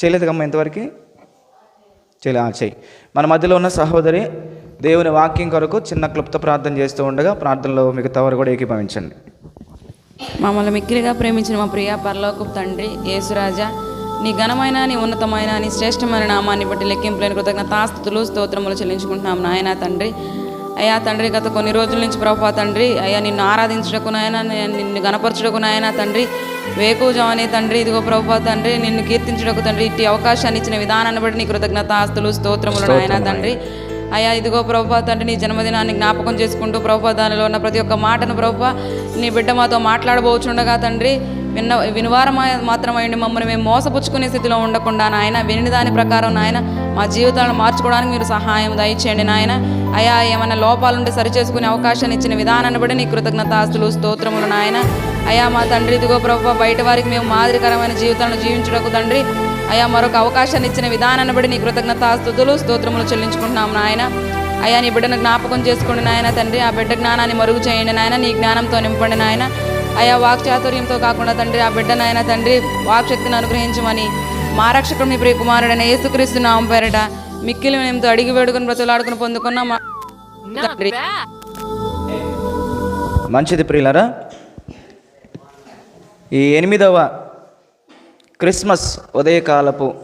చేయలేదు కమ్మ ఇంతవరకు? చేయలే ఆ, చెయ్యి మన మధ్యలో ఉన్న సహోదరి దేవుని వాక్యం కొరకు చిన్న క్లుప్త ప్రార్థన చేస్తూ ఉండగా ప్రార్థనలో మిగతా వారు కూడా ఏకీభవించండి. మమ్మల్ని మిక్కిలిగా ప్రేమించిన మా ప్రియ పరలోకు తండ్రి యేసురాజా నీ ఘనమైన నీ ఉన్నతమైన నీ శ్రేష్టమైన నామాన్ని బట్టి లెక్కింపులేని కృతజ్ఞతాస్తుతులు స్తోత్రములు చెల్లించుకుంటున్నాం నాయన తండ్రి. అయ్యా తండ్రి గత కొన్ని రోజుల నుంచి ప్రభా తండ్రి అయ్యా నిన్ను ఆరాధించడకునైనా నిన్ను గణపరచడకునైనా నాయన తండ్రి. వేకుజాని తండ్రి ఇదిగో ప్రభా తండ్రి నిన్ను కీర్తించడకు తండ్రి ఇట్టి అవకాశాన్ని ఇచ్చిన విధానాన్ని బట్టి నీ కృతజ్ఞతాస్తులు స్తోత్రములు నాయన తండ్రి. అయ్యా ఇదిగో ప్రభా తండ్రి నీ జన్మదినాన్ని జ్ఞాపకం చేసుకుంటూ ప్రభా దానిలో ఉన్న ప్రతి ఒక్క మాటను ప్రభా నీ బిడ్డ మాతో మాట్లాడబోచుండగా తండ్రి విన్న వినివారం మాత్రమైంది మమ్మల్ని మేము మోసపుచ్చుకునే స్థితిలో ఉండకుండా నాయన విని దాని ప్రకారం నాయన మా జీవితాలను మార్చుకోవడానికి మీరు సహాయం దయచేయండి నాయన. అయా ఏమైనా లోపాలుంటే సరిచేసుకునే అవకాశాన్ని ఇచ్చిన విధానాన్ని బట్టి నీ కృతజ్ఞతాస్తులు స్తోత్రములు నాయన. అయా మా తండ్రి ఇదిగో ప్రభా బయట వారికి మేము మాదిరికరమైన జీవితాలను జీవించడానికి తండ్రి. అయా మరొక అవకాశాన్ని ఇచ్చిన విధానాన్ని బట్టి నీ కృతజ్ఞతాస్తుతులు స్తోత్రములు చెల్లించుకుంటున్నాం నాయన. అయ్యా నీ బిడ్డను జ్ఞాపకం చేసుకోండి నాయన తండ్రి. ఆ బిడ్డ జ్ఞానాన్ని మరుగు చేయండి నాయన. నీ జ్ఞానంతో నింపండి నాయన. అయా వాక్చాతుర్యంతో కాకుండా తండ్రి ఆ బిడ్డ నాయన తండ్రి వాక్శక్తిని అనుగ్రహించమని మా రక్షకుడు మీ ప్రియ కుమారుడైన యేసుక్రీస్తు నామం పేరట మిక్కిలి మేముతో అడిగి వేడుకుని బ్రతులాడుకుని పొందుకున్న. మంచిది ప్రియులరా? ఈ ఎనిమిదవ క్రిస్మస్ ఉదయకాలపు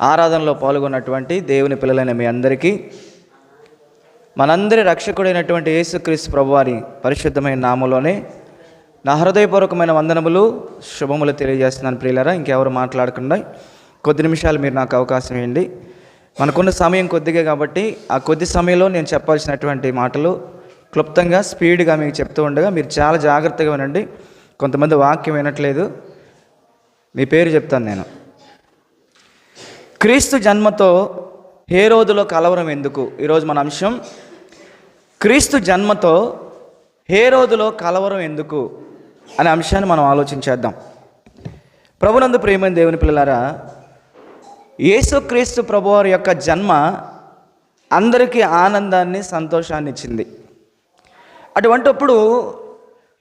ఆరాధనలో పాల్గొన్నటువంటి దేవుని పిల్లలైన మీ అందరికీ మనందరి రక్షకుడైనటువంటి యేసుక్రీస్తు ప్రభువారి పరిశుద్ధమైన నామంలోనే నా హృదయపూర్వకమైన వందనములు శుభములు తెలియజేస్తున్నాను ప్రియులరా. ఇంకెవరు మాట్లాడకుండా కొద్ది నిమిషాలు మీరు నాకు అవకాశం ఇవ్వండి. మనకున్న సమయం కొద్దిగా కాబట్టి ఆ కొద్ది సమయంలో నేను చెప్పాల్సినటువంటి మాటలు క్లుప్తంగా స్పీడ్గా మీకు చెప్తూ ఉండగా మీరు చాలా జాగ్రత్తగా వినండి కొంతమంది వాక్యం వినట్లేదు. మీ పేరు చెప్తాను నేను. క్రీస్తు జన్మతో హేరోదులో కలవరం ఎందుకు? ఈరోజు మన అంశం క్రీస్తు జన్మతో హేరోదులో కలవరం ఎందుకు? అనే అంశాన్ని మనం ఆలోచించేద్దాం. ప్రభునందు ప్రేమైన దేవుని పిల్లలారా యేసుక్రీస్తు ప్రభువారి యొక్క జన్మ అందరికీ ఆనందాన్ని సంతోషాన్ని ఇచ్చింది. అటువంటప్పుడు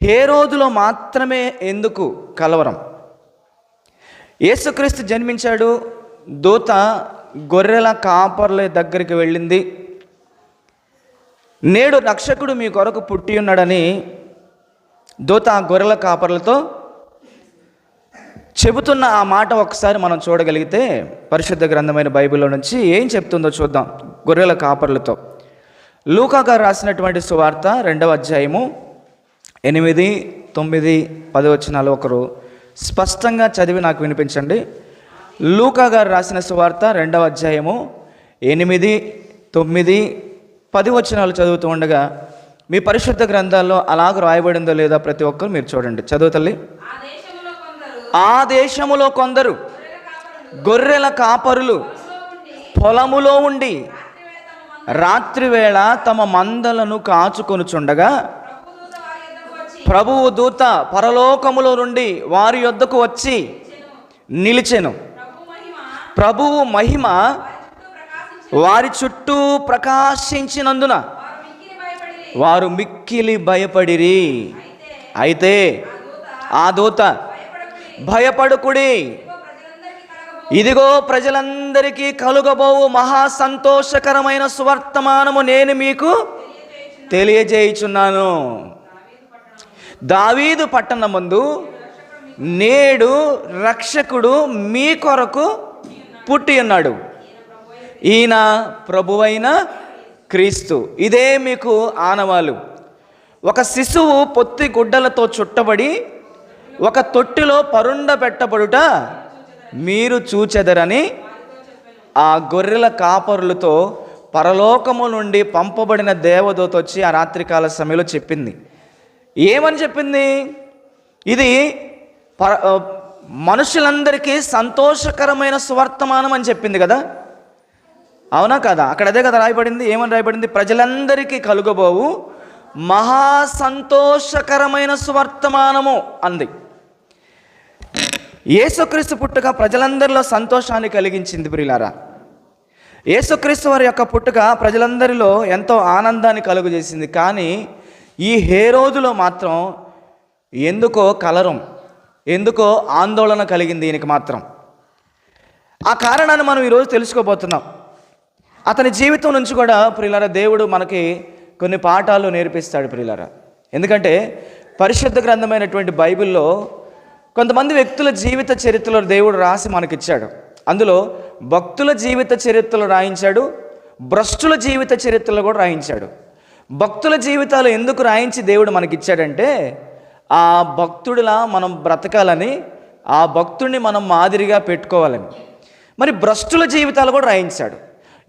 హేరోదులో మాత్రమే ఎందుకు కలవరం? యేసుక్రీస్తు జన్మించాడు దూత గొర్రెల కాపర్ల దగ్గరికి వెళ్ళింది. నేడు రక్షకుడు మీ కొరకు పుట్టి ఉన్నాడని దూత గొర్రెల కాపర్లతో చెబుతున్న ఆ మాట ఒకసారి మనం చూడగలిగితే పరిశుద్ధ గ్రంథమైన బైబిల్లో నుంచి ఏం చెప్తుందో చూద్దాం గొర్రెల కాపర్లతో. లూకా గారు రాసినటువంటి సువార్త రెండవ అధ్యాయము ఎనిమిది తొమ్మిది పది వచనాలు ఒకరు స్పష్టంగా చదివి నాకు వినిపించండి. లూకా గారు రాసిన సువార్త రెండవ అధ్యాయము ఎనిమిది తొమ్మిది పది వచనాలు చదువుతూ ఉండగా మీ పరిశుద్ధ గ్రంథాల్లో అలాగ రాయబడిందో లేదో ప్రతి ఒక్కరు మీరు చూడండి. చదువు తల్లి. ఆ దేశములో కొందరు గొర్రెల కాపరులు పొలములో ఉండి రాత్రివేళ తమ మందలను కాచుకొనుచుండగా ప్రభువు దూత పరలోకములో నుండి వారి యొద్దకు వచ్చి నిలిచెను. ప్రభువు మహిమ వారి చుట్టూ ప్రకాశించినందున వారు మిక్కిలి భయపడిరి. అయితే ఆ దూత భయపడుకుడి. ఇదిగో ప్రజలందరికీ కలుగబోవు మహా సంతోషకరమైన సువర్తమానము నేను మీకు తెలియజేయుచున్నాను. దావీదు పట్టణమందు నేడు రక్షకుడు మీ కొరకు పుట్టి ఉన్నాడు. ఈయన ప్రభువైన క్రీస్తు. ఇదే మీకు ఆనవాలు. ఒక శిశువు పొత్తి గుడ్డలతో చుట్టబడి ఒక తొట్టిలో పరుండ పెట్టబడుట మీరు చూచెదరని ఆ గొర్రెల కాపరులతో పరలోకము నుండి పంపబడిన దేవదూత వచ్చి ఆ రాత్రికాల సమయంలో చెప్పింది. ఏమని చెప్పింది? ఇది పర మనుషులందరికీ సంతోషకరమైన సువర్తమానం అని చెప్పింది కదా? అవునా కదా? అక్కడ అదే కదా రాయబడింది. ఏమని రాయబడింది? ప్రజలందరికీ కలుగబోవు మహా సంతోషకరమైన సువర్తమానము అంది. యేసుక్రీస్తు పుట్టుక ప్రజలందరిలో సంతోషాన్ని కలిగించింది ప్రియులారా. యేసుక్రీస్తు వారి యొక్క పుట్టుక ప్రజలందరిలో ఎంతో ఆనందాన్ని కలుగజేసింది. కానీ ఈ హేరోదులో మాత్రం ఎందుకో కలరం ఎందుకో ఆందోళన కలిగింది ఈయనకి మాత్రం. ఆ కారణాన్ని మనం ఈరోజు తెలుసుకోబోతున్నాం. అతని జీవితం నుంచి కూడా ప్రియులారా దేవుడు మనకి కొన్ని పాఠాలు నేర్పిస్తాడు ప్రియులారా. ఎందుకంటే పరిశుద్ధ గ్రంథమైనటువంటి బైబిల్లో కొంతమంది వ్యక్తుల జీవిత చరిత్రలో దేవుడు రాసి మనకిచ్చాడు. అందులో భక్తుల జీవిత చరిత్రలు రాయించాడు భ్రష్టుల జీవిత చరిత్రలు కూడా రాయించాడు. భక్తుల జీవితాలు ఎందుకు రాయించి దేవుడు మనకిచ్చాడంటే ఆ భక్తుడిలా మనం బ్రతకాలని ఆ భక్తుడిని మనం మాదిరిగా పెట్టుకోవాలని. మరి భ్రష్టుల జీవితాలు కూడా రాయించాడు.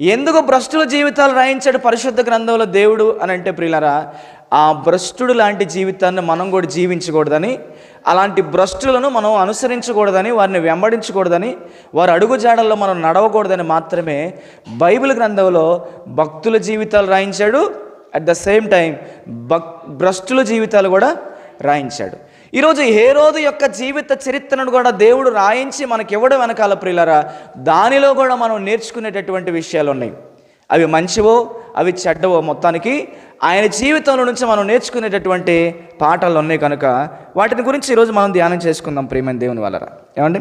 ఎందుకు భ్రష్టుల జీవితాలు రాయించాడు పరిశుద్ధ గ్రంథంలో దేవుడు అని అంటే ప్రియులరా ఆ భ్రష్టుడు లాంటి జీవితాన్ని మనం కూడా జీవించకూడదని అలాంటి భ్రష్టులను మనం అనుసరించకూడదని వారిని వెంబడించకూడదని వారి అడుగుజాడల్లో మనం నడవకూడదని మాత్రమే బైబిల్ గ్రంథంలో భక్తుల జీవితాలు రాయించాడు. అట్ ద సేమ్ టైం భక్ భ్రష్టుల జీవితాలు కూడా రాయించాడు. ఈరోజు హేరోదు యొక్క జీవిత చరిత్రను కూడా దేవుడు రాయించి మనకి ఇవ్వడం వెనకాల ప్రియులరా దానిలో కూడా మనం నేర్చుకునేటటువంటి విషయాలు ఉన్నాయి అవి మంచివో అవి చెడ్డవో మొత్తానికి ఆయన జీవితంలో నుంచి మనం నేర్చుకునేటటువంటి పాఠాలు ఉన్నాయి కనుక వాటిని గురించి ఈరోజు మనం ధ్యానం చేసుకుందాం ప్రియమైన దేవుని వలన ఏమండి?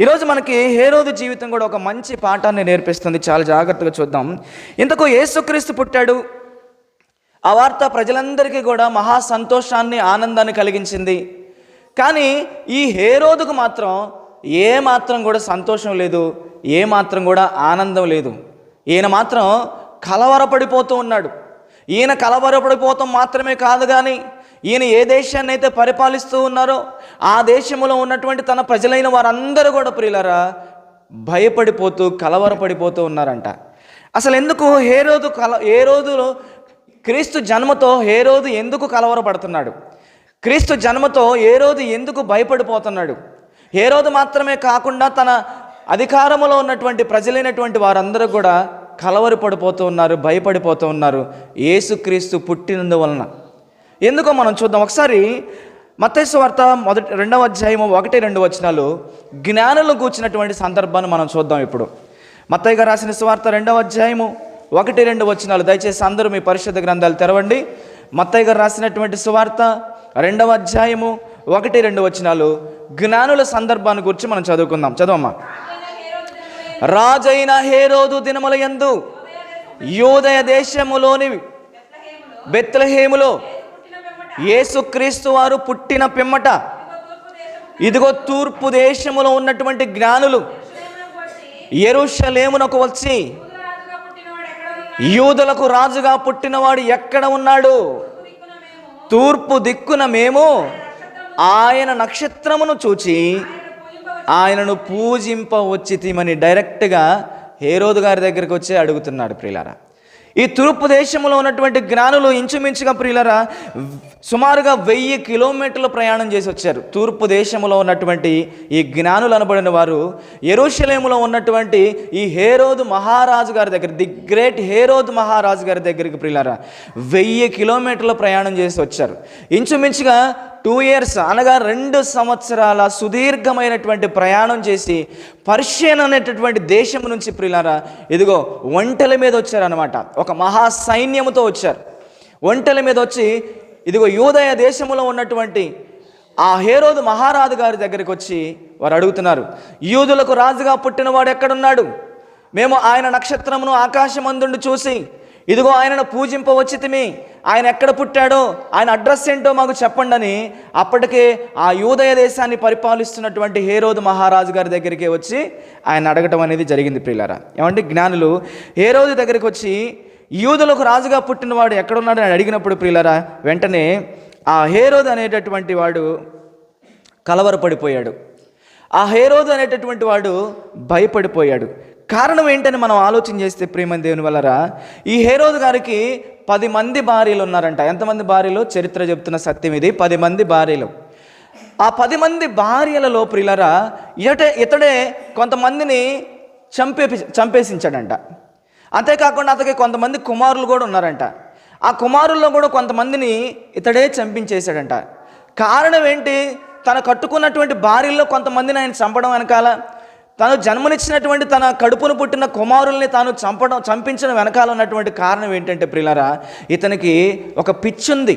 ఈరోజు మనకి హేరోదు జీవితం కూడా ఒక మంచి పాఠాన్ని నేర్పిస్తుంది. చాలా జాగ్రత్తగా చూద్దాం. ఇంతకు యేసుక్రీస్తు పుట్టాడు. ఆ వార్త ప్రజలందరికీ కూడా మహా సంతోషాన్ని ఆనందాన్ని కలిగించింది. కానీ ఈ హేరోదుకు మాత్రం ఏ మాత్రం కూడా సంతోషం లేదు ఏ మాత్రం కూడా ఆనందం లేదు. ఈయన మాత్రం కలవరపడిపోతూ ఉన్నాడు. ఈయన కలవరపడిపోతాం మాత్రమే కాదు కానీ ఈయన ఏ దేశాన్ని అయితే పరిపాలిస్తూ ఉన్నారో ఆ దేశంలో ఉన్నటువంటి తన ప్రజలైన వారందరూ కూడా ప్రియులరా భయపడిపోతూ కలవరపడిపోతూ ఉన్నారంట. అసలు ఎందుకు హేరోదు కల ఏ రోజులో క్రీస్తు జన్మతో ఏ రోజు ఎందుకు కలవరపడుతున్నాడు? క్రీస్తు జన్మతో ఏ రోజు ఎందుకు భయపడిపోతున్నాడు? ఏ రోజు మాత్రమే కాకుండా తన అధికారంలో ఉన్నటువంటి ప్రజలైనటువంటి వారందరూ కూడా కలవరపడిపోతూ ఉన్నారు భయపడిపోతూ ఉన్నారు. యేసుక్రీస్తు పుట్టినందువలన. ఎందుకో మనం చూద్దాం. ఒకసారి మత్తైసు వార్త మొదటి రెండవ అధ్యాయము ఒకటి రెండు వచనాలు జ్ఞానులు కూర్చున్నటువంటి సందర్భాన్ని మనం చూద్దాం ఇప్పుడు. మత్తయ్య గారు రాసిన సువార్త రెండవ అధ్యాయము ఒకటి రెండు వచనాలు. దయచేసి అందరూ మీ పరిశుద్ధ గ్రంథాలు తెరవండి. మత్తయ్య గారు రాసినటువంటి సువార్త రెండవ అధ్యాయము ఒకటి రెండు వచనాలు జ్ఞానుల సందర్భాన్ని గురించి మనం చదువుకుందాం. చదవమ్మా. రాజైన హేరోదు దినముల యందు యూదయ దేశములోని బెత్లహేములో యేసుక్రీస్తు వారు పుట్టిన పిమ్మట ఇదిగో తూర్పు దేశములో ఉన్నటువంటి జ్ఞానులు ఎరుషలేమునకు వచ్చి యూదులకు రాజుగా పుట్టినవాడు ఎక్కడ ఉన్నాడు? తూర్పు దిక్కున మేము ఆయన నక్షత్రమును చూచి ఆయనను పూజింప వచ్చితిమని డైరెక్ట్గా హేరోదు గారి దగ్గరికి వచ్చి అడుగుతున్నాడు ప్రియులారా. ఈ తూర్పు దేశంలో ఉన్నటువంటి జ్ఞానులు ఇంచుమించుగా ప్రియులరా సుమారుగా వెయ్యి కిలోమీటర్లు ప్రయాణం చేసి వచ్చారు. తూర్పు దేశంలో ఉన్నటువంటి ఈ జ్ఞానులు అనబడిన వారు ఎరుషలేములో ఉన్నటువంటి ఈ హేరోదు మహారాజు గారి దగ్గర ది గ్రేట్ హేరోదు మహారాజు గారి దగ్గరికి ప్రియులరా వెయ్యి కిలోమీటర్ల ప్రయాణం చేసి వచ్చారు. ఇంచుమించుగా టూ ఇయర్స్ అనగా రెండు సంవత్సరాల సుదీర్ఘమైనటువంటి ప్రయాణం చేసి పర్షియన్ అనేటటువంటి దేశం నుంచి ప్రిలారా ఇదిగో ఒంటెల మీద వచ్చారనమాట ఒక మహా సైన్యముతో వచ్చారు. ఒంటెల మీద వచ్చి ఇదిగో యూదయ దేశంలో ఉన్నటువంటి ఆ హేరోదు మహారాజు గారి దగ్గరికి వచ్చి వారు అడుగుతున్నారు యూదులకు రాజుగా పుట్టినవాడు ఎక్కడున్నాడు? మేము ఆయన నక్షత్రమును ఆకాశమందుండి చూసి ఇదిగో ఆయనను పూజింపవచ్చితిమి ఆయన ఎక్కడ పుట్టాడో ఆయన అడ్రస్ ఏంటో మాకు చెప్పండి అని అప్పటికే ఆ యూదయ దేశాన్ని పరిపాలిస్తున్నటువంటి హేరోదు మహారాజు గారి దగ్గరికి వచ్చి ఆయన అడగటం అనేది జరిగింది ప్రియులారా. ఏమంటే జ్ఞానులు? హేరోదు దగ్గరికి వచ్చి యూదులకు రాజుగా పుట్టినవాడు ఎక్కడున్నాడు అని అడిగినప్పుడు ప్రియులారా వెంటనే ఆ హేరోదు అనేటటువంటి వాడు కలవరపడిపోయాడు. ఆ హేరోదు అనేటటువంటి వాడు భయపడిపోయాడు. కారణం ఏంటని మనం ఆలోచన చేస్తే ప్రేమని దేవుని వల్లరా? ఈ హేరోదు గారికి పది మంది భార్యలు ఉన్నారంట. ఎంతమంది భార్యలు? చరిత్ర చెప్తున్న సత్యం ఇది. పది మంది భార్యలు. ఆ పది మంది భార్యలలో ప్రియులరా ఇతడే ఇతడే కొంతమందిని చంపే చంపేసించాడంట. అంతేకాకుండా అతనికి కొంతమంది కుమారులు కూడా ఉన్నారంట. ఆ కుమారుల్లో కూడా కొంతమందిని ఇతడే చంపించేశాడంట. కారణం ఏంటి? తన కట్టుకున్నటువంటి భార్యల్లో కొంతమందిని ఆయన చంపడం వెనకాల తను జన్మనిచ్చినటువంటి తన కడుపును పుట్టిన కుమారుల్ని తాను చంపడం చంపించిన వెనకాల ఉన్నటువంటి కారణం ఏంటంటే ప్రిలరా ఇతనికి ఒక పిచ్చి ఉంది.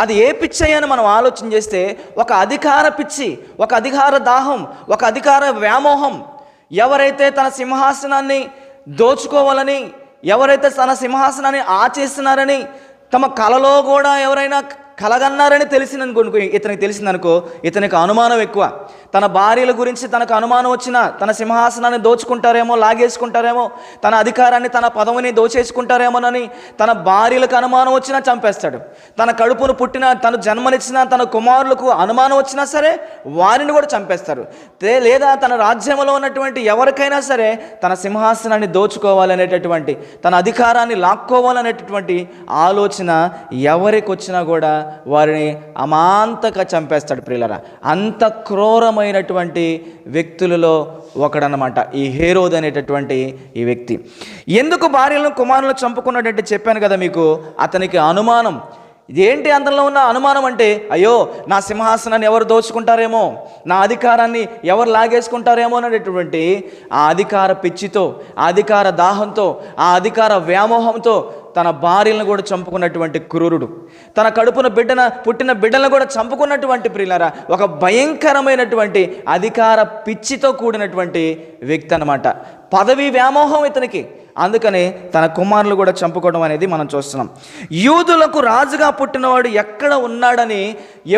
అది ఏ పిచ్చి అని మనం ఆలోచన చేస్తే ఒక అధికార పిచ్చి ఒక అధికార దాహం ఒక అధికార వ్యామోహం. ఎవరైతే తన సింహాసనాన్ని దోచుకోవాలని ఎవరైతే తన సింహాసనాన్ని ఆచేస్తున్నారని తమ కలలో కూడా ఎవరైనా కలగన్నారని తెలిసిందనుకో ఇతనికి తెలిసిందనుకో ఇతనికి అనుమానం ఎక్కువ. తన భార్యల గురించి తనకు అనుమానం వచ్చినా తన సింహాసనాన్ని దోచుకుంటారేమో లాగేసుకుంటారేమో తన అధికారాన్ని తన పదవిని దోచేసుకుంటారేమోనని తన భార్యలకు అనుమానం వచ్చినా చంపేస్తాడు. తన కడుపును పుట్టిన తను జన్మనిచ్చిన తన కుమారులకు అనుమానం వచ్చినా సరే వారిని కూడా చంపేస్తారు. లేదా తన రాజ్యంలో ఉన్నటువంటి ఎవరికైనా సరే తన సింహాసనాన్ని దోచుకోవాలనేటటువంటి తన అధికారాన్ని లాక్కోవాలనేటటువంటి ఆలోచన ఎవరికి వచ్చినా కూడా వారిని అమాంతక చంపేస్తాడు ప్రియులరా. అంత క్రూరమైనటువంటి వ్యక్తులలో ఒకడనమాట ఈ హేరోద్ అనేటటువంటి ఈ వ్యక్తి. ఎందుకు భార్యలను కుమారులను చంపుకున్నాడంటే చెప్పాను కదా మీకు అతనికి అనుమానం. ఏంటి అందులో ఉన్న అనుమానం అంటే అయ్యో నా సింహాసనాన్ని ఎవరు దోచుకుంటారేమో నా అధికారాన్ని ఎవరు లాగేసుకుంటారేమో అనేటటువంటి ఆ అధికార పిచ్చితో ఆ అధికార దాహంతో ఆ అధికార వ్యామోహంతో తన భార్యలను కూడా చంపుకున్నటువంటి క్రూరుడు. తన కడుపున బిడ్డన పుట్టిన బిడ్డలను కూడా చంపుకున్నటువంటి ప్రియులారా ఒక భయంకరమైనటువంటి అధికార పిచ్చితో కూడినటువంటి వ్యక్తి అనమాట పదవి వ్యామోహం ఇతనికి. అందుకని తన కుమారులు కూడా చంపుకోవడం అనేది మనం చూస్తున్నాం. యూదులకు రాజుగా పుట్టినవాడు ఎక్కడ ఉన్నాడని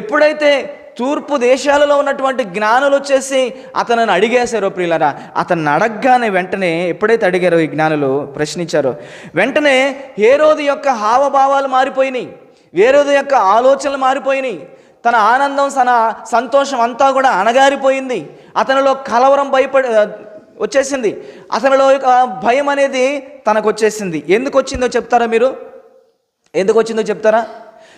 ఎప్పుడైతే తూర్పు దేశాలలో ఉన్నటువంటి జ్ఞానులు వచ్చేసి అతనిని అడిగేశారు ప్రియులరా. అతన్ని అడగగానే వెంటనే ఎప్పుడైతే అడిగారో ఈ జ్ఞానులు ప్రశ్నించారో. వెంటనే హేరోది యొక్క హావభావాలు మారిపోయినాయి. వేరేది యొక్క ఆలోచనలు మారిపోయినాయి. తన ఆనందం తన సంతోషం అంతా కూడా అణగారిపోయింది. అతనిలో కలవరం భయపడి వచ్చేసింది. అతనిలో ఒక భయం అనేది తనకు వచ్చేసింది ఎందుకు వచ్చిందో చెప్తారా మీరు? ఎందుకు వచ్చిందో చెప్తారా?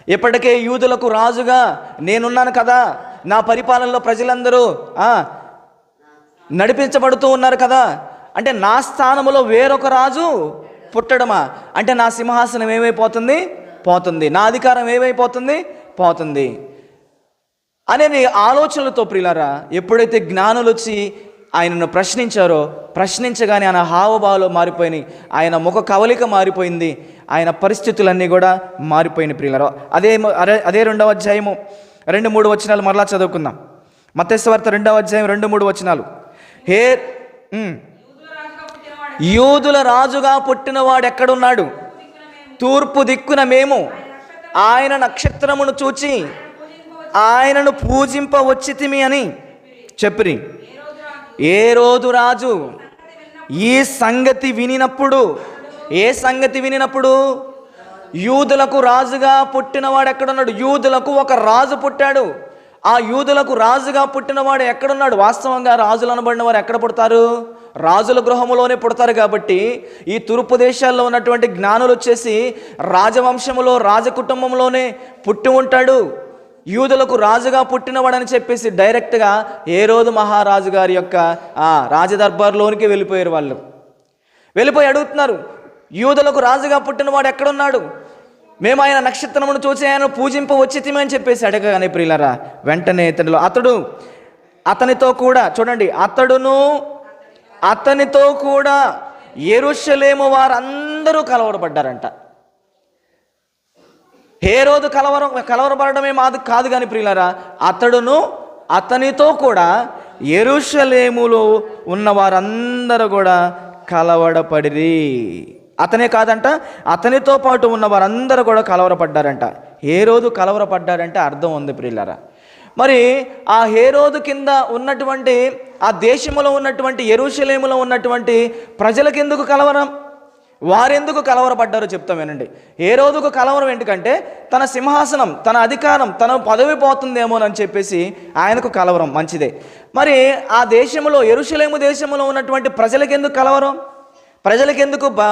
ఇప్పటికే యూదులకు రాజుగా నేనున్నాను కదా. నా పరిపాలనలో ప్రజలందరూ నడిపించబడుతూ ఉన్నారు కదా. అంటే నా స్థానంలో వేరొక రాజు పుట్టడమా? అంటే నా సింహాసనం ఏమైపోతుంది? పోతుంది. నా అధికారం ఏమైపోతుంది? పోతుంది. అనే ఆలోచనలతో ప్రియులారా ఎప్పుడైతే జ్ఞానులు వచ్చి ఆయనను ప్రశ్నించారో ప్రశ్నించగానే ఆయన హావభావాలు మారిపోయినాయి. ఆయన ముఖ కవలిక మారిపోయింది. ఆయన పరిస్థితులన్నీ కూడా మారిపోయిన ప్రియులారా. అదే అదే అదే రెండవ అధ్యాయము రెండు మూడు వచనాలు మరలా చదువుకుందాం. మత్స్యవార్త రెండవ అధ్యాయం రెండు మూడు వచనాలు. హే యూదుల రాజుగా పుట్టినవాడు ఎక్కడున్నాడు? తూర్పు దిక్కున మేము. ఆయన నక్షత్రమును చూచి ఆయనను పూజింప వచ్చితిమి అని చెప్పిరి. ఏ రోజు రాజు? ఈ సంగతి వినినప్పుడు ఏ సంగతి వినినప్పుడు? యూదులకు రాజుగా పుట్టినవాడు ఎక్కడున్నాడు? యూదులకు ఒక రాజు పుట్టాడు. ఆ యూదులకు రాజుగా పుట్టినవాడు ఎక్కడున్నాడు? వాస్తవంగా రాజులు అనబడిన వారు ఎక్కడ పుడతారు? రాజుల గృహములోనే పుడతారు కాబట్టి ఈ తూర్పు దేశాల్లో ఉన్నటువంటి జ్ఞానులు వచ్చేసి రాజవంశములో రాజకుటుంబంలోనే పుట్టి ఉంటాడు. యూదులకు రాజుగా పుట్టినవాడని చెప్పేసి డైరెక్ట్గా ఏ రోజు మహారాజు గారి యొక్క ఆ రాజదర్బార్లోనికి వెళ్ళిపోయారు వాళ్ళు. వెళ్ళిపోయి అడుగుతున్నారు యూదులకు రాజుగా పుట్టినవాడు ఎక్కడున్నాడు? మేము ఆయన నక్షత్రమును చూసి ఆయన పూజింప వచ్చితిమి అని చెప్పేసి అడగగానే ప్రియులరా వెంటనే ఇతనిలో అతడు అతనితో కూడా చూడండి అతడును అతనితో కూడా ఎరుషలేము వారందరూ కలవరపడ్డారంట. హేరోదు కలవరం కలవరపడమే మాది కాదు కానీ ప్రియులరా అతడును అతనితో కూడా ఎరుషలేములో ఉన్న వారందరూ కూడా కలవడపడిరి. అతనే కాదంట అతనితో పాటు ఉన్న వారందరూ కూడా కలవరపడ్డారంట. ఏ రోజు కలవరపడ్డారంటే అర్థం ఉంది ప్రియులరా. మరి ఆ హేరోదు కింద ఉన్నటువంటి ఆ దేశంలో ఉన్నటువంటి ఎరుషలేములో ఉన్నటువంటి ప్రజలకెందుకు కలవరం? వారెందుకు కలవరపడ్డారో చెప్తాం వినండి. ఏ రోజుకు కలవరం ఎందుకంటే తన సింహాసనం తన అధికారం తన పదవి పోతుందేమోనని చెప్పేసి ఆయనకు కలవరం మంచిదే. మరి ఆ దేశంలో ఎరుషలేము దేశంలో ఉన్నటువంటి ప్రజలకెందుకు కలవరం? ప్రజలకు ఎందుకు భ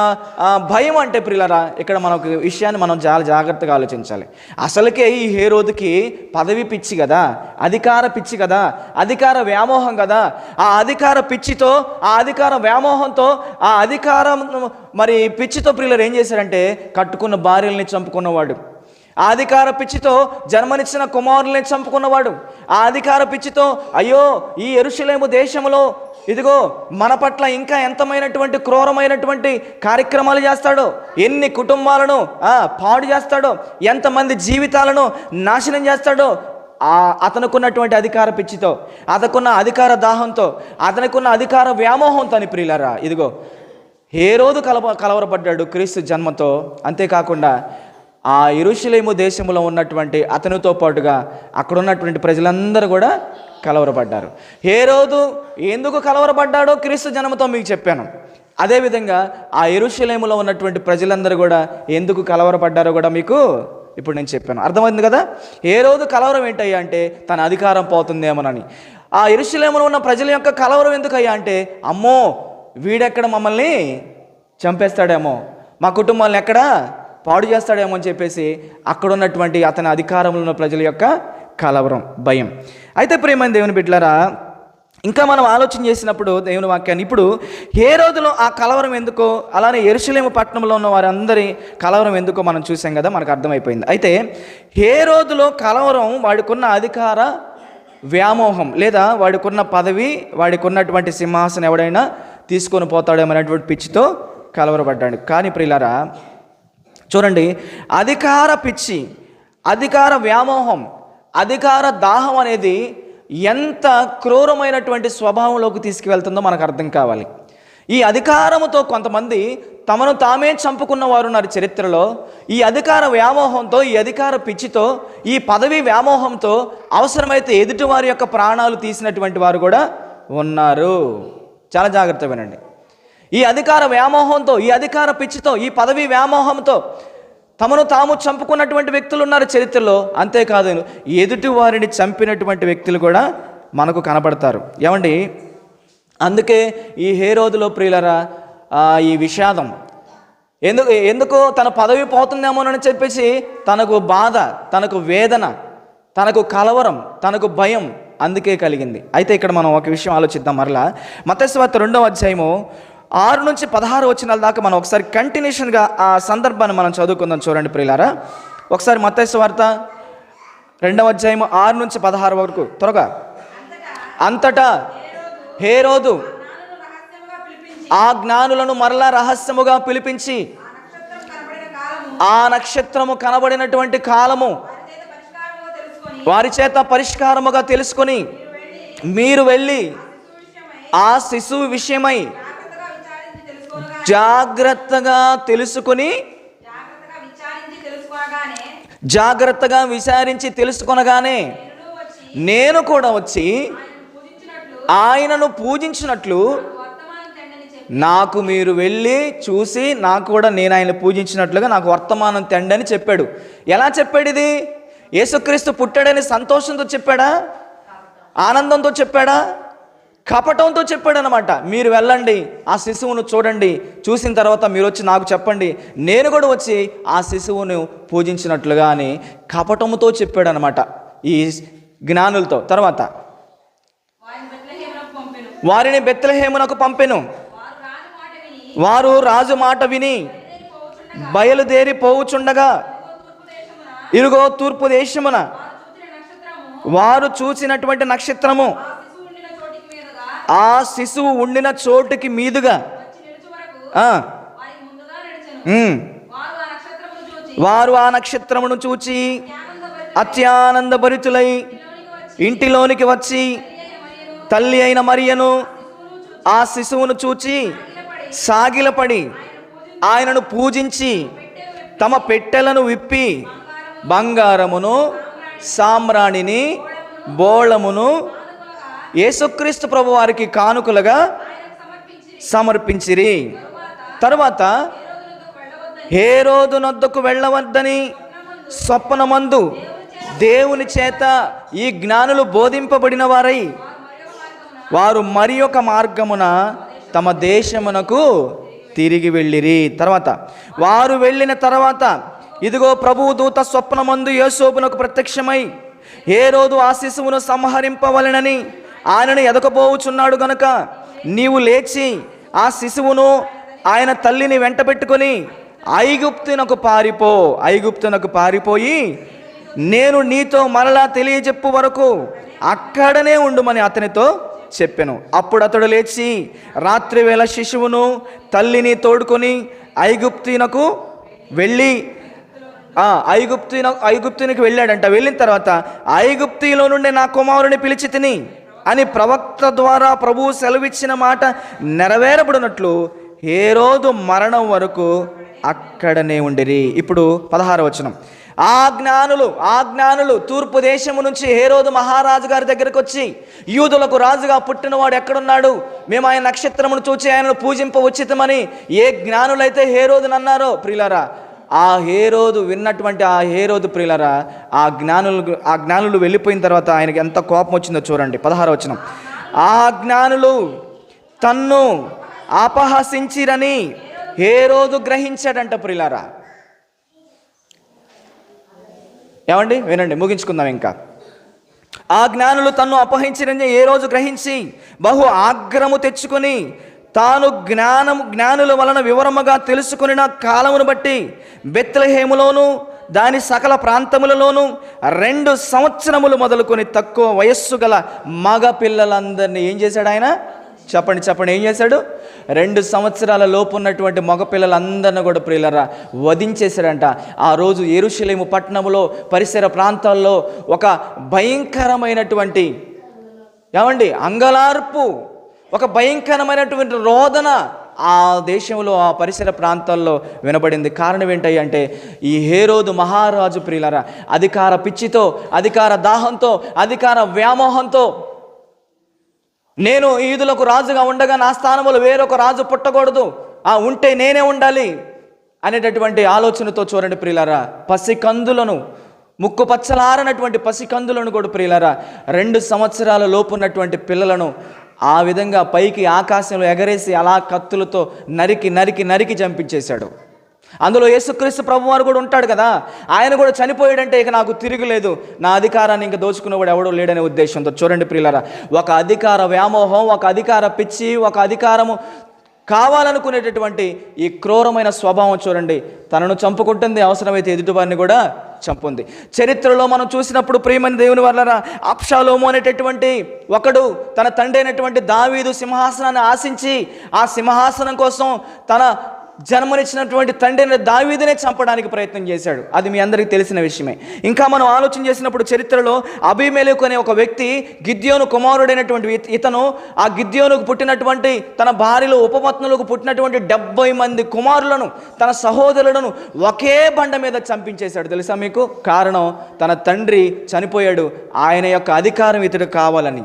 భయం అంటే ప్రిలరా ఇక్కడ మనకు విషయాన్ని మనం చాలా జాగ్రత్తగా ఆలోచించాలి. అసలుకే ఈ హేరోదుకి పదవి పిచ్చి కదా అధికార పిచ్చి కదా అధికార వ్యామోహం కదా. ఆ అధికార పిచ్చితో ఆ అధికార వ్యామోహంతో ఆ అధికారం మరి పిచ్చితో ప్రియులరు ఏం చేశారంటే కట్టుకున్న భార్యల్ని చంపుకున్నవాడు. ఆ అధికార పిచ్చితో జన్మనిచ్చిన కుమారుల్ని చంపుకున్నవాడు. ఆ అధికార పిచ్చితో అయ్యో ఈ ఎరుశలేము దేశంలో ఇదిగో మన పట్ల ఇంకా ఎంతమైనటువంటి క్రూరమైనటువంటి కార్యక్రమాలు చేస్తాడో ఎన్ని కుటుంబాలను పాడు చేస్తాడో ఎంతమంది జీవితాలను నాశనం చేస్తాడో అతనుకున్నటువంటి అధికార పిచ్చితో అతనుకున్న అధికార దాహంతో అతనుకున్న అధికార వ్యామోహంతో అని ప్రియులరా ఇదిగో ఏ రోజు కలవ కలవరపడ్డాడు క్రీస్తు జన్మతో. అంతేకాకుండా ఆ ఇరుషులేము దేశంలో ఉన్నటువంటి అతనితో పాటుగా అక్కడ ఉన్నటువంటి ప్రజలందరూ కూడా కలవరపడ్డారు. ఏ రోజు ఎందుకు కలవరపడ్డాడో క్రీస్తు జన్మతో మీకు చెప్పాను. అదేవిధంగా ఆ ఎరుషలేములో ఉన్నటువంటి ప్రజలందరూ కూడా ఎందుకు కలవరపడ్డారో కూడా మీకు ఇప్పుడు నేను చెప్పాను. అర్థమైంది కదా? ఏ రోజు కలవరం ఏంటయ్యా అంటే తన అధికారం పోతుందేమోనని. ఆ ఎరుషలేములో ఉన్న ప్రజల యొక్క కలవరం ఎందుకయ్యా అంటే అమ్మో వీడెక్కడ మమ్మల్ని చంపేస్తాడేమో? మా కుటుంబాలను ఎక్కడ పాడు చేస్తాడేమో అని చెప్పేసి అక్కడ ఉన్నటువంటి అతని అధికారంలో ఉన్న ప్రజల యొక్క కలవరం భయం. అయితే ప్రేమైన దేవుని బిడ్డలారా ఇంకా మనం ఆలోచన చేసినప్పుడు దేవుని వాక్యాన్ని ఇప్పుడు ఏ రోజులో ఆ కలవరం ఎందుకో అలానే ఎరుసలేము పట్టణంలో ఉన్న వారందరి కలవరం ఎందుకో మనం చూసాం కదా మనకు అర్థమైపోయింది. అయితే ఏ రోజులో కలవరం వాడికున్న అధికార వ్యామోహం లేదా వాడికున్న పదవి వాడికి ఉన్నటువంటి సింహాసనం ఎవడైనా తీసుకొని పోతాడేమనేటువంటి పిచ్చితో కలవరపడ్డాడు. కానీ ప్రియులారా చూడండి అధికార పిచ్చి అధికార వ్యామోహం అధికార దాహం అనేది ఎంత క్రూరమైనటువంటి స్వభావంలోకి తీసుకువెళ్తుందో మనకు అర్థం కావాలి. ఈ అధికారముతో కొంతమంది తమను తామే చంపుకున్న వారు ఉన్నారు చరిత్రలో. ఈ అధికార వ్యామోహంతో ఈ అధికార పిచ్చితో ఈ పదవి వ్యామోహంతో అవసరమైతే ఎదుటి వారి యొక్క ప్రాణాలు తీసినటువంటి వారు కూడా ఉన్నారు. చాలా జాగ్రత్త వినండి. ఈ అధికార వ్యామోహంతో ఈ అధికార పిచ్చితో ఈ పదవి వ్యామోహంతో తమను తాము చంపుకున్నటువంటి వ్యక్తులు ఉన్నారు చరిత్రలో. అంతేకాదు ఎదుటి వారిని చంపినటువంటి వ్యక్తులు కూడా మనకు కనబడతారు. ఏమండి? అందుకే ఈ హే రోజులో ప్రియులరా ఈ విషాదం. ఎందుకు ఎందుకు తన పదవి పోతుందేమోనని చెప్పేసి తనకు బాధ తనకు వేదన తనకు కలవరం తనకు భయం అందుకే కలిగింది. అయితే ఇక్కడ మనం ఒక విషయం ఆలోచిద్దాం మరలా. మతస్వార్త రెండవ అధ్యాయము ఆరు నుంచి పదహారు వచ్చిన దాకా మనం ఒకసారి కంటిన్యూషన్గా ఆ సందర్భాన్ని మనం చదువుకుందాం చూడండి ప్రియులారా. ఒకసారి మతస్వార్త రెండవ అధ్యాయము ఆరు నుంచి పదహారు వరకు. త్వరగా. అంతటా హే రోజు ఆ జ్ఞానులను మరలా రహస్యముగా పిలిపించి ఆ నక్షత్రము కనబడినటువంటి కాలము వారి చేత పరిష్కారముగా తెలుసుకొని మీరు వెళ్ళి ఆ శిశువు విషయమై జాగ్రత్తగా తెలుసుకొని జాగ్రత్తగా విచారించి తెలుసుకొనగానే నేను కూడా వచ్చి ఆయనను పూజించినట్లు నాకు మీరు వెళ్ళి చూసి నాకు కూడా నేను ఆయన పూజించినట్లుగా నాకు వర్తమానం తెండి అని చెప్పాడు. ఎలా చెప్పాడు ఇది? యేసుక్రీస్తు పుట్టాడని సంతోషంతో చెప్పాడా? ఆనందంతో చెప్పాడా? కపటంతో చెప్పాడు అనమాట మీరు వెళ్ళండి ఆ శిశువును చూడండి చూసిన తర్వాత మీరు వచ్చి నాకు చెప్పండి నేను కూడా వచ్చి ఆ శిశువును పూజించినట్లుగా అని కపటముతో చెప్పాడు అనమాట ఈ జ్ఞానులతో. తర్వాత వారిని బెత్తలహేమునకు పంపెను. వారు రాజు మాట విని బయలుదేరి పోవుచుండగా ఇరుగో తూర్పు దేశమున వారు చూసినటువంటి నక్షత్రము ఆ శిశువు ఉండిన చోటుకి మీదుగా. వారు ఆ నక్షత్రమును చూచి. అత్యానంద భరితులై ఇంటిలోనికి వచ్చి తల్లి అయిన మరియను ఆ శిశువును చూచి సాగిలపడి ఆయనను పూజించి తమ పెట్టెలను విప్పి బంగారమును సామ్రాణిని బోళమును యేసుక్రీస్తు ప్రభు వారికి కానుకలుగా సమర్పించిరి. తరువాత హేరోదు నొద్దకు వెళ్ళవద్దని స్వప్నమందు దేవుని చేత ఈ జ్ఞానులు బోధింపబడిన వారై వారు మరి ఒక మార్గమున తమ దేశమునకు తిరిగి వెళ్ళిరి. తర్వాత వారు వెళ్ళిన తర్వాత ఇదిగో ప్రభువు దూత స్వప్నమందు యేసోపునకు ప్రత్యక్షమై ఏ రోజు ఆ శిశువును సంహరింపవలనని ఆయనను ఎదకపోవుచున్నాడు గనుక నీవు లేచి ఆ శిశువును ఆయన తల్లిని వెంటబెట్టుకొని ఐగుప్తునకు పారిపో ఐగుప్తునకు పారిపోయి నేను నీతో మరలా తెలియజెప్పు వరకు అక్కడనే ఉండుమని అతనితో చెప్పాను. అప్పుడు అతడు లేచి రాత్రివేళ శిశువును తల్లిని తోడుకొని ఐగుప్తునకు వెళ్ళి ఐగుప్తిన ఐగుప్తునికి వెళ్ళాడంట. వెళ్ళిన తర్వాత ఐగుప్తిలో నుండి నా కుమారుని పిలిచి తిని అని ప్రవక్త ద్వారా ప్రభువు సెలవిచ్చిన మాట నెరవేరబడినట్లు హేరోదు మరణం వరకు అక్కడనే ఉండిరి. ఇప్పుడు పదహార వచనం. ఆ జ్ఞానులు ఆ జ్ఞానులు తూర్పు దేశము నుంచి హేరోదు మహారాజు గారి దగ్గరకు వచ్చి యూదులకు రాజుగా పుట్టినవాడు ఎక్కడున్నాడు? మేము ఆయన నక్షత్రమును చూచి ఆయనను పూజింప ఉచితమని ఏ జ్ఞానులైతే హేరోదునన్నారో ప్రియులారా ఆ హేరోదు విన్నటువంటి ఆ హేరోదు ప్రియులరా ఆ జ్ఞానులు ఆ జ్ఞానులు వెళ్ళిపోయిన తర్వాత ఆయనకి ఎంత కోపం వచ్చిందో చూడండి పదహార వచనం. ఆ జ్ఞానులు తన్ను అపహసించిరని హేరోదు గ్రహించాడంట ప్రియులరా. ఏమండి? వినండి ముగించుకుందాం ఇంకా. ఆ జ్ఞానులు తన్ను అపహరించిరని ఏ రోజు గ్రహించి బహు ఆగ్రము తెచ్చుకొని తాను జ్ఞానం జ్ఞానుల వలన వివరముగా తెలుసుకుని కాలమును బట్టి బెత్లహేములోను దాని సకల ప్రాంతములలోనూ రెండు సంవత్సరములు మొదలుకొని తక్కువ వయస్సు గల మగ పిల్లలందరినీ ఏం చేశాడు ఆయన? చెప్పండి చెప్పండి ఏం చేశాడు? రెండు సంవత్సరాల లోపు ఉన్నటువంటి మగపిల్లలందరిని కూడా ప్రియులరా వధించేశాడంట. ఆ రోజు ఎరుషలేము పట్టణంలో పరిసర ప్రాంతాల్లో ఒక భయంకరమైనటువంటి ఏమండి అంగలార్పు ఒక భయంకరమైనటువంటి రోదన ఆ దేశంలో ఆ పరిసర ప్రాంతాల్లో వినబడింది. కారణం ఏంటయ్య అంటే ఈ హేరోదు మహారాజు ప్రియులరా అధికార పిచ్చితో అధికార దాహంతో అధికార వ్యామోహంతో నేను ఈదులకు రాజుగా ఉండగా నా స్థానంలో వేరొక రాజు పుట్టకూడదు. ఆ ఉంటే నేనే ఉండాలి అనేటటువంటి ఆలోచనతో చూడండి ప్రియులరా. పసికందులను ముక్కు పచ్చలారనటువంటి పసికందులను కూడా ప్రియులరా రెండు సంవత్సరాల లోపు ఉన్నటువంటి పిల్లలను ఆ విధంగా పైకి ఆకాశంలో ఎగరేసి అలా కత్తులతో నరికి నరికి నరికి చంపించేశాడు. అందులో యేసుక్రీస్తు ప్రభు వారు కూడా ఉంటాడు కదా. ఆయన కూడా చనిపోయాడంటే ఇక నాకు తిరుగులేదు నా అధికారాన్ని ఇంకా దోచుకున్నవాడు ఎవడో లేడనే ఉద్దేశంతో. చూడండి ప్రియులరా ఒక అధికార వ్యామోహం ఒక అధికార పిచ్చి ఒక అధికారము కావాలనుకునేటటువంటి ఈ క్రూరమైన స్వభావం చూడండి. తనను చంపుకుంటుంది అవసరమైతే ఎదుటివారిని కూడా చంపుంది. చరిత్రలో మనం చూసినప్పుడు ప్రియమని దేవుని వల్ల అప్షాలోము అనేటటువంటి ఒకడు తన తండ్రి అయినటువంటి దావీదు సింహాసనాన్ని ఆశించి ఆ సింహాసనం కోసం తన జన్మనిచ్చినటువంటి తండ్రిని దావీదునే చంపడానికి ప్రయత్నం చేశాడు. అది మీ అందరికీ తెలిసిన విషయమే. ఇంకా మనం ఆలోచన చేసినప్పుడు చరిత్రలో అభిమేలకు అనే ఒక వ్యక్తి గిద్యోను కుమారుడైనటువంటి ఇతను ఆ గిద్యోనుకు పుట్టినటువంటి తన భార్యలో ఉపపత్నులకు పుట్టినటువంటి డెబ్బై మంది కుమారులను తన సహోదరులను ఒకే బండ మీద చంపించేశాడు. తెలుసా మీకు? కారణం తన తండ్రి చనిపోయాడు. ఆయన యొక్క అధికారం ఇతడు కావాలని.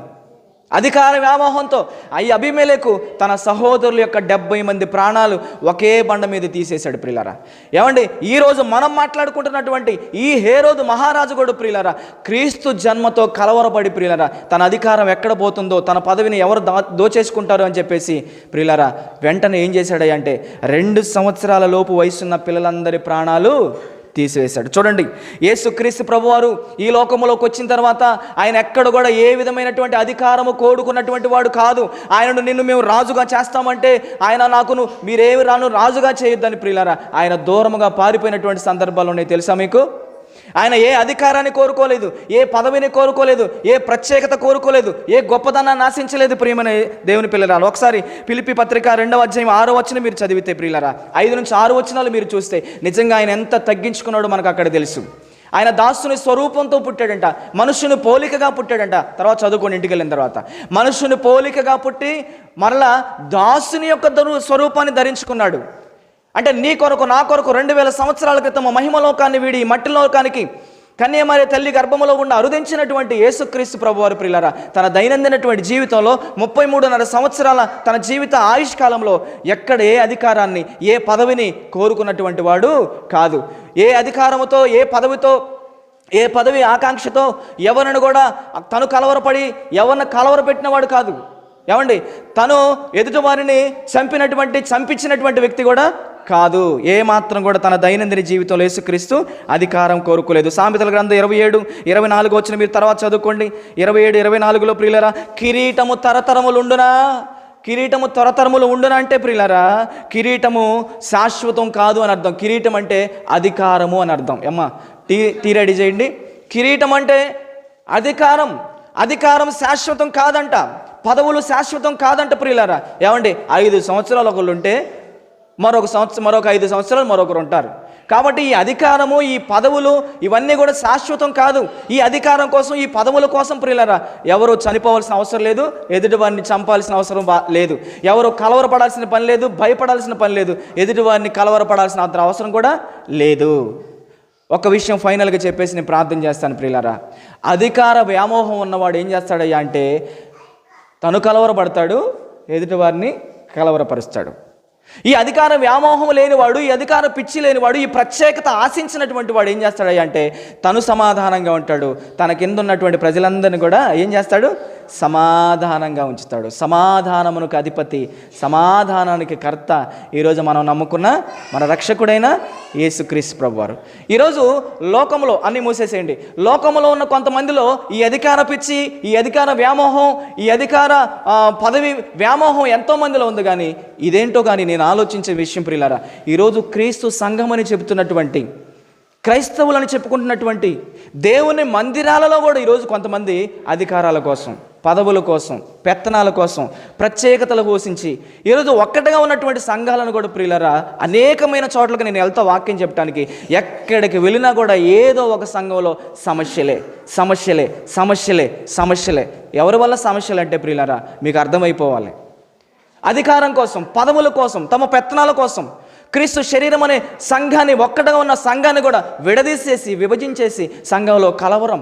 అధికార వ్యామోహంతో ఈ అభిమేలకు తన సహోదరుల యొక్క డెబ్బై మంది ప్రాణాలు ఒకే బండ మీద తీసేశాడు ప్రిలరా. ఏమండి? ఈరోజు మనం మాట్లాడుకుంటున్నటువంటి ఈ హేరోదు మహారాజు కూడా ప్రియులరా క్రీస్తు జన్మతో కలవరపడి ప్రియులరా తన అధికారం ఎక్కడ పోతుందో తన పదవిని ఎవరు దా దోచేసుకుంటారు అని చెప్పేసి ప్రియులరా వెంటనే ఏం చేశాడంటే రెండు సంవత్సరాల లోపు వయసున్న పిల్లలందరి ప్రాణాలు తీసివేశాడు. చూడండి యేసుక్రీస్తు ప్రభువారు ఈ లోకంలోకి వచ్చిన తర్వాత ఆయన ఎక్కడ కూడా ఏ విధమైనటువంటి అధికారము కోడుకున్నటువంటి వాడు కాదు. ఆయనను నిన్ను మేము రాజుగా చేస్తామంటే ఆయన నాకును మీరేమి రాను రాజుగా చేయొద్దని ప్రియులారా ఆయన దూరముగా పారిపోయినటువంటి సందర్భాలు ఉన్నాయి. తెలుసా మీకు? ఆయన ఏ అధికారాన్ని కోరుకోలేదు ఏ పదవిని కోరుకోలేదు ఏ ప్రత్యేకత కోరుకోలేదు ఏ గొప్పదనాన్ని ఆశించలేదు ప్రియమనే దేవుని పిల్లరాలు ఒకసారి పిలిపి పత్రిక రెండవ అధ్యాయం ఆరో వచ్చిన మీరు చదివితే ప్రియులరా ఐదు నుంచి ఆరు వచనాలు మీరు చూస్తే నిజంగా ఆయన ఎంత తగ్గించుకున్నాడో మనకు అక్కడ తెలుసు. ఆయన దాసుని స్వరూపంతో పుట్టాడంట మనుషుని పోలికగా పుట్టాడంట తర్వాత చదువుకొని ఇంటికి వెళ్ళిన తర్వాత. మనుషుని పోలికగా పుట్టి మరలా దాసుని యొక్క దరు- స్వరూపాన్ని ధరించుకున్నాడు. అంటే నీ కొరకు నా కొరకు రెండు వేల సంవత్సరాల క్రితం మహిమలోకాన్ని వీడి మట్టి లోకానికి కన్యమారి తల్లి గర్భములో ఉన్న అరుదించినటువంటి యేసుక్రీస్తు ప్రభువారు ప్రియులరా తన దైనందినటువంటి జీవితంలో ముప్పై మూడున్నర సంవత్సరాల తన జీవిత ఆయుష్ కాలంలో ఎక్కడ ఏ అధికారాన్ని ఏ పదవిని కోరుకున్నటువంటి వాడు కాదు. ఏ అధికారముతో ఏ పదవితో ఏ పదవి ఆకాంక్షతో ఎవరిని కూడా తను కలవరపడి ఎవరిని కలవరపెట్టినవాడు కాదు. ఏమండి? తను ఎదుటివారిని చంపినటువంటి చంపించినటువంటి వ్యక్తి కూడా కాదు. ఏ మాత్రం కూడా తన దైనందిన జీవితంలో యేసుక్రీస్తు అధికారం కోరుకోలేదు. సామెతల గ్రంథం ఇరవై ఏడు ఇరవై నాలుగు వచ్చిన మీరు తర్వాత చదువుకోండి. ఇరవై ఏడు ఇరవై నాలుగులో ప్రియులరా కిరీటము తరతరములు ఉండునా? కిరీటము తరతరములు ఉండునా అంటే ప్రియులరా కిరీటము శాశ్వతం కాదు అని అర్థం. కిరీటం అంటే అధికారము అని అర్థం. అమ్మా టీ టీ రెడీ చేయండి. కిరీటం అంటే అధికారం. అధికారం శాశ్వతం కాదంట. పదవులు శాశ్వతం కాదంట ప్రియులారా. ఏమండి ఐదు సంవత్సరాలు ఒకళ్ళు ఉంటే మరొక సంవత్సరం మరొక ఐదు సంవత్సరాలు మరొకరు ఉంటారు. కాబట్టి ఈ అధికారము ఈ పదవులు ఇవన్నీ కూడా శాశ్వతం కాదు. ఈ అధికారం కోసం ఈ పదవుల కోసం ప్రియులరా ఎవరు చనిపోవాల్సిన అవసరం లేదు ఎదుటివారిని చంపాల్సిన అవసరం లేదు. ఎవరు కలవరపడాల్సిన పని లేదు భయపడాల్సిన పని లేదు ఎదుటివారిని కలవరపడాల్సిన అంత అవసరం కూడా లేదు. ఒక విషయం ఫైనల్గా చెప్పేసి నేను ప్రార్థన చేస్తాను ప్రియులరా. అధికార వ్యామోహం ఉన్నవాడు ఏం చేస్తాడయ్యా అంటే తను కలవరపడతాడు ఎదుటివారిని కలవరపరుస్తాడు. ఈ అధికార వ్యామోహం లేనివాడు ఈ అధికార పిచ్చి లేనివాడు ఈ ప్రత్యేకత ఆశించినటువంటి వాడు ఏం చేస్తాడు అంటే తను సమాధానంగా ఉంటాడు. తన కింద ఉన్నటువంటి ప్రజలందరినీ కూడా ఏం చేస్తాడు? సమాధానంగా ఉంచుతాడు. సమాధానమునకు అధిపతి సమాధానానికి కర్త ఈరోజు మనం నమ్ముకున్న మన రక్షకుడైన యేసుక్రీస్తు ప్రభువారు. ఈరోజు లోకంలో అన్ని మూసేసేయండి. లోకంలో ఉన్న కొంతమందిలో ఈ అధికార పిచ్చి ఈ అధికార వ్యామోహం ఈ అధికార పదవి వ్యామోహం ఎంతోమందిలో ఉంది కానీ ఇదేంటో కానీ నేను ఆలోచించే విషయం ప్రియులారా ఈరోజు క్రీస్తు సంఘం అని చెబుతున్నటువంటి క్రైస్తవులని చెప్పుకుంటున్నటువంటి దేవుని మందిరాలలో కూడా ఈరోజు కొంతమంది అధికారాల కోసం పదవుల కోసం పెత్తనాల కోసం ప్రత్యేకతలు ఘోషించి ఈరోజు ఒక్కటిగా ఉన్నటువంటి సంఘాలను కూడా ప్రియులరా అనేకమైన చోట్లకి నేను వెళ్తా వాక్యం చెప్పడానికి ఎక్కడికి వెళ్ళినా కూడా ఏదో ఒక సంఘంలో సమస్యలే సమస్యలే సమస్యలే సమస్యలే. ఎవరి వల్ల సమస్యలు అంటే ప్రియులరా మీకు అర్థమైపోవాలి. అధికారం కోసం పదవుల కోసం తమ పెత్తనాల కోసం క్రీస్తు శరీరం అనే సంఘాన్ని ఒక్కటగా ఉన్న సంఘాన్ని కూడా విడదీసేసి విభజించేసి సంఘంలో కలవరం.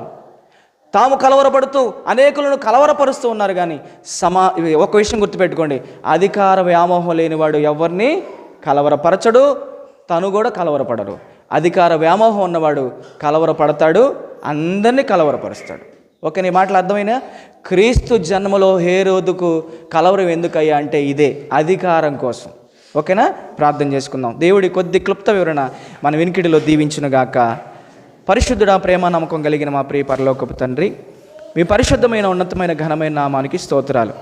తాము కలవరపడుతూ అనేకులను కలవరపరుస్తూ ఉన్నారు కానీ సమా ఒక విషయం గుర్తుపెట్టుకోండి. అధికార వ్యామోహం లేనివాడు ఎవరిని కలవరపరచడు తను కూడా కలవరపడరు. అధికార వ్యామోహం ఉన్నవాడు కలవరపడతాడు అందరినీ కలవరపరుస్తాడు. ఓకే నీ మాటలు అర్థమైనా? క్రీస్తు జన్మలో హేరోదుకు కలవరం ఎందుకయ్యా అంటే ఇదే అధికారం కోసం. ఓకేనా? ప్రార్థన చేసుకుందాం. దేవుడి కొద్ది క్లుప్త వివరణ మన వినికిడిలో దీవించునుగాక. పరిశుద్ధుడా ప్రేమ నమ్మకం కలిగిన మా ప్రియ పరలోకపు తండ్రి మీ పరిశుద్ధమైన ఉన్నతమైన ఘనమైన నామానికి స్తోత్రాలు.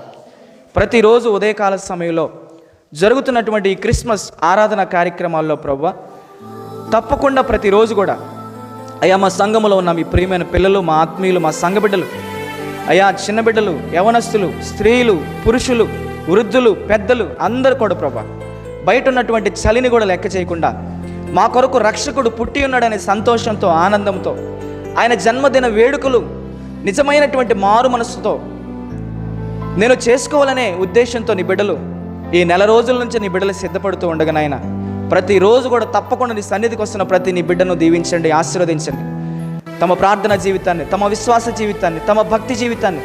ప్రతిరోజు ఉదయకాల సమయంలో జరుగుతున్నటువంటి ఈ క్రిస్మస్ ఆరాధన కార్యక్రమాల్లో ప్రవ్వ తప్పకుండా ప్రతిరోజు కూడా అయ్యా మా సంఘములో ఉన్న మీ ప్రియమైన పిల్లలు మా ఆత్మీయులు మా సంఘ బిడ్డలు అయ్యా చిన్న బిడ్డలు యవనస్తులు స్త్రీలు పురుషులు వృద్ధులు పెద్దలు అందరు కూడా ప్రభా బయట ఉన్నటువంటి చలిని కూడా లెక్క చేయకుండా మా కొరకు రక్షకుడు పుట్టి ఉన్నాడనే సంతోషంతో ఆనందంతో ఆయన జన్మదిన వేడుకలు నిజమైనటువంటి మారు మనస్సుతో నేను చేసుకోవాలనే ఉద్దేశంతో నీ బిడ్డలు ఈ నెల రోజుల నుంచి నీ బిడ్డలు సిద్ధపడుతూ ఉండగా నాయన ప్రతిరోజు కూడా తప్పకుండా నీ సన్నిధికి వస్తున్న ప్రతి నీ బిడ్డను దీవించండి ఆశీర్వదించండి. తమ ప్రార్థన జీవితాన్ని తమ విశ్వాస జీవితాన్ని తమ భక్తి జీవితాన్ని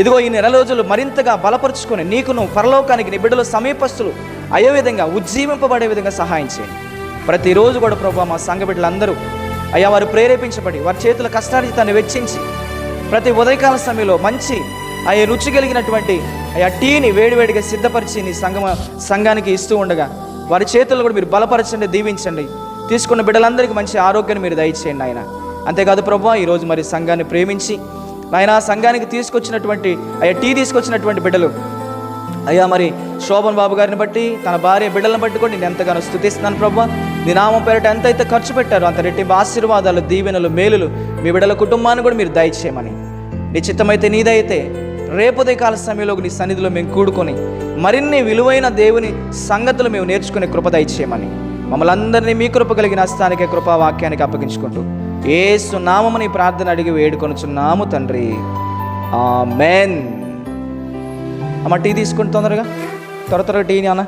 ఇదిగో ఈ నెల రోజులు మరింతగా బలపరుచుకొని నీకును పరలోకానికి నీ బిడ్డలు సమీపస్తులు అయ్యే విధంగా ఉజ్జీవింపబడే విధంగా సహాయం చేయండి. ప్రతిరోజు కూడా ప్రభు మా సంఘ బిడ్డలందరూ అయ్యా వారు ప్రేరేపించబడి వారి చేతుల కష్టార్జితాన్ని వెచ్చించి ప్రతి ఉదయకాల సమయంలో మంచి ఆ రుచి కలిగినటువంటి అయ్యా టీని వేడివేడిగా సిద్ధపరిచి నీ సంగమ సంఘానికి ఇస్తూ ఉండగా వారి చేతుల్లో కూడా మీరు బలపరచండి దీవించండి. తీసుకున్న బిడ్డలందరికీ మంచి ఆరోగ్యాన్ని మీరు దయచేయండి ఆయన అంతేకాదు ప్రభు ఈరోజు మరి సంఘాన్ని ప్రేమించి ఆయన ఆ సంఘానికి తీసుకొచ్చినటువంటి అయ్యా టీ తీసుకొచ్చినటువంటి బిడ్డలు అయ్యా మరి శోభన్ బాబు గారిని బట్టి తన భార్య బిడ్డలను బట్టి కూడా నేను ఎంతగానో స్థుతిస్తున్నాను ప్రభా. నీ నామం పేరిట ఎంతైతే ఖర్చు పెట్టారో అంత రెట్టింపు ఆశీర్వాదాలు దీవెనలు మేలులు మీ బిడ్డల కుటుంబాన్ని కూడా మీరు దయచేయమని. నీ చిత్తమైతే నీదైతే రేపుదే కాల సమయంలో నీ సన్నిధిలో మేము కూడుకొని మరిన్ని విలువైన దేవుని సంగతులు మేము నేర్చుకునే కృప దయచేయమని. మమ్మల్ని అందరినీ మీ కృప కలిగిన స్థానిక కృపా వాక్యానికి అప్పగించుకుంటూ ఏసు నామని ప్రార్థన అడిగి వేడుకొనుచున్నాము తండ్రి. ఆమెన్. అమ్మ టీ తీసుకుని తొందరగా. త్వర త్వరగా టీ నాన్న